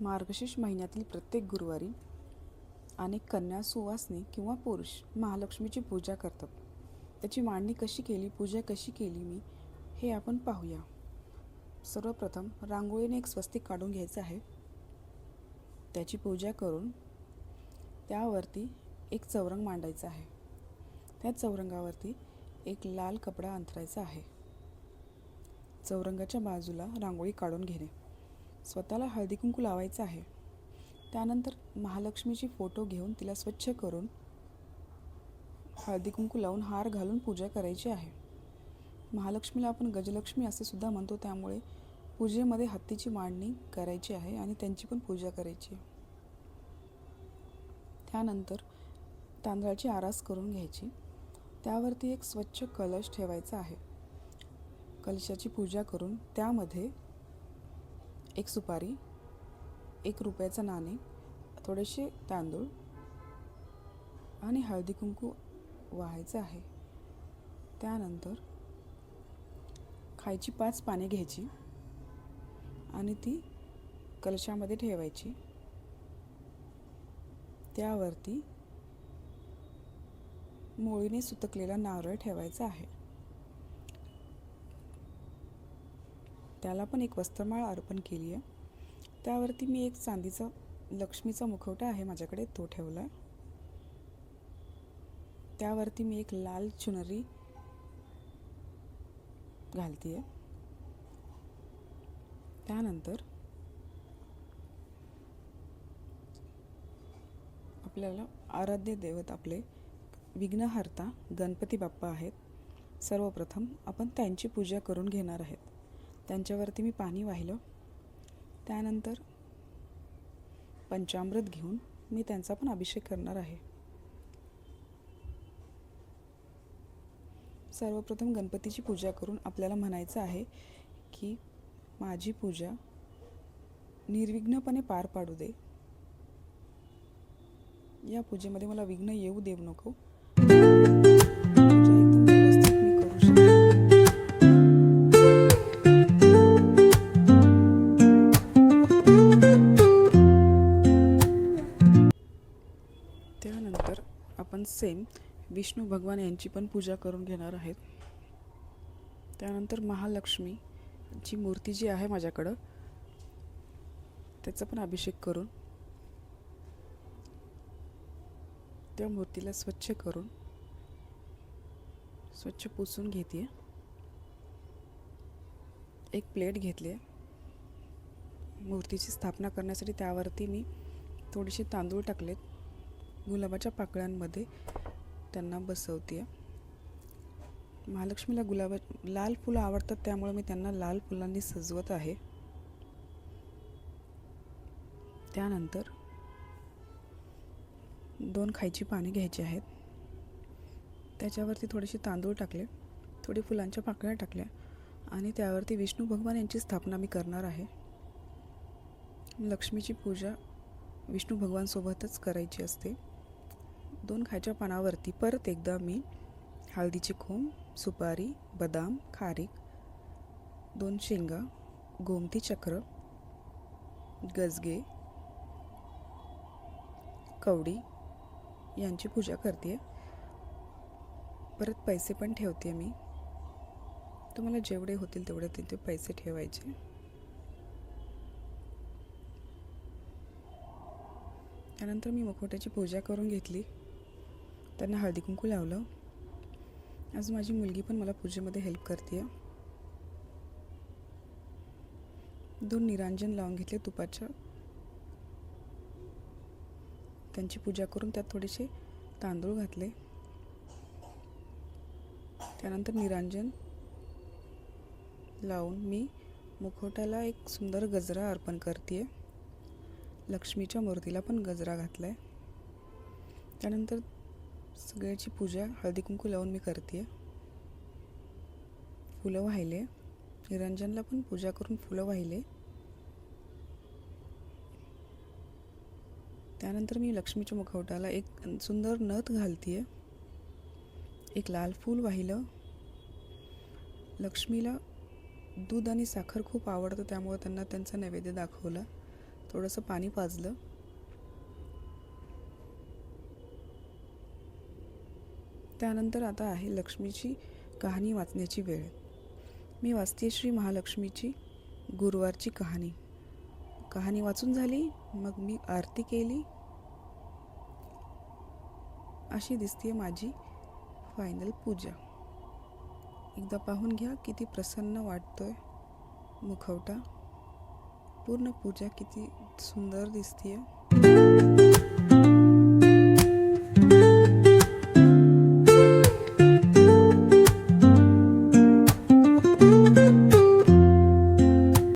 मार्गशीर्ष महिन्यातील प्रत्येक गुरुवारी अनेक कन्या सुवासने किंवा पुरुष महालक्ष्मीची पूजा करतात. त्याची मांडणी कशी केली पूजा कशी केली मी हे आपण पाहूया. सर्वप्रथम रांगोळीने एक स्वस्तिक काढून घ्यायचं आहे. त्याची पूजा करून त्यावरती एक चौरंग मांडायचा आहे. त्या चौरंगावरती एक लाल कपडा अंथरायचा आहे. चौरंगाच्या बाजूला रांगोळी काढून घेणे. स्वतःला हळदी कुंकू लावायचं आहे. त्यानंतर महालक्ष्मीची फोटो घेऊन तिला स्वच्छ करून हळदी कुंकू लावून हार घालून पूजा करायची आहे. महालक्ष्मीला आपण गजलक्ष्मी असे सुद्धा म्हणतो त्यामुळे पूजेमध्ये हत्तीची मांडणी करायची आहे आणि त्यांची पण पूजा करायची त्यानंतर तांदळाची आरास करून घ्यायची. त्यावरती एक स्वच्छ कलश ठेवायचा आहे. कलशाची पूजा करून त्यामध्ये एक सुपारी एक रुपयाचं नाणे थोडेसे तांदूळ आणि हळदी कुंकू वाहायचं आहे. त्यानंतर खायची पाच पाने घ्यायची आणि ती कलशामध्ये ठेवायची. त्यावरती मोळीने सुतकलेला नारळ ठेवायचा आहे. त्याला पण एक वस्त्रमाळ अर्पण केली आहे त्यावरती मी एक चांदीचं लक्ष्मीचा मुखवटा आहे माझ्याकडे तो ठेवला आहे त्यावरती मी एक लाल चुनरी घालते आहे त्यानंतर आपल्याला आराध्य दैवत आपले विघ्नहर्ता गणपती बाप्पा आहेत. सर्वप्रथम आपण त्यांची पूजा करून घेणार आहेत. त्यांच्यावरती मी पाणी वाहिलं. त्यानंतर पंचामृत घेऊन मी त्यांचा पण अभिषेक करणार आहे. सर्वप्रथम गणपतीची पूजा करून आपल्याला म्हणायचं आहे की माझी पूजा निर्विघ्नपणे पार पाडू दे. या पूजेमध्ये मला विघ्न येऊ देऊ नको. सेम विष्णू भगवान यांची पण पूजा करून घेणार आहेत. त्यानंतर महालक्ष्मीची मूर्ती जी आहे माझ्याकडं त्याचा पण अभिषेक करून त्या मूर्तीला स्वच्छ करून स्वच्छ पुसून घेते एक प्लेट घेतली आहे मूर्तीची स्थापना करण्यासाठी त्यावरती मी थोडेसे तांदूळ टाकलेत. गुलाबाच्या पाकळ्यांमध्ये त्यांना बसवते महालक्ष्मीला गुलाबा लाल फुलं आवडतात त्यामुळे मी त्यांना लाल फुलांनी सजवत आहे. त्यानंतर दोन खायची पाने घ्यायची आहेत. त्याच्यावरती थोडेसे तांदूळ टाकले थोडी फुलांच्या पाकळ्या टाकल्या आणि त्यावरती विष्णू भगवान यांची स्थापना मी करणार आहे. लक्ष्मीची पूजा विष्णू भगवानसोबतच करायची असते. दोन खायच्या पानावरती परत एकदा मी हळदीचे खोम सुपारी बदाम खारीक दोन शेंगा गोमती चक्र गजगे कवडी यांची पूजा करते परत पैसे पण ठेवते मी. तुम्हाला जेवढे होतील तेवढे तिथे पैसे ठेवायचे. त्यानंतर मी मुखवट्याची पूजा करून घेतली. त्यांना हळदी कुंकू लावलं. आज माझी मुलगी पण मला पूजेमध्ये हेल्प करते दोन निरांजन लावून घेतले तुपाच्या. त्यांची पूजा करून त्यात थोडेसे तांदूळ घातले. त्यानंतर निरांजन लावून मी मुखवट्याला एक सुंदर गजरा अर्पण करते लक्ष्मीच्या मूर्तीला पण गजरा घातला आहे त्यानंतर सगळ्याची पूजा हळदी कुंकू लावून मी करते फुलं वाहिले. निरंजनला पण पूजा करून फुलं वाहिले. त्यानंतर मी लक्ष्मीच्या मुखवटाला एक सुंदर नथ घालते एक लाल फूल वाहिलं. लक्ष्मीला दूध आणि साखर खूप आवडतं त्यामुळे त्यांना त्यांचा नैवेद्य दाखवला. थोडंसं पाणी पाजलं. त्यानंतर आता आहे लक्ष्मीची कहाणी वाचण्याची वेळ. मी वाचते श्री महालक्ष्मीची गुरुवारची कहाणी. कहाणी वाचून झाली मग मी आरती केली. अशी दिसते माझी फायनल पूजा. एकदा पाहून घ्या किती प्रसन्न वाटतोय मुखवटा. पूर्ण पूजा किती सुंदर दिसतीये.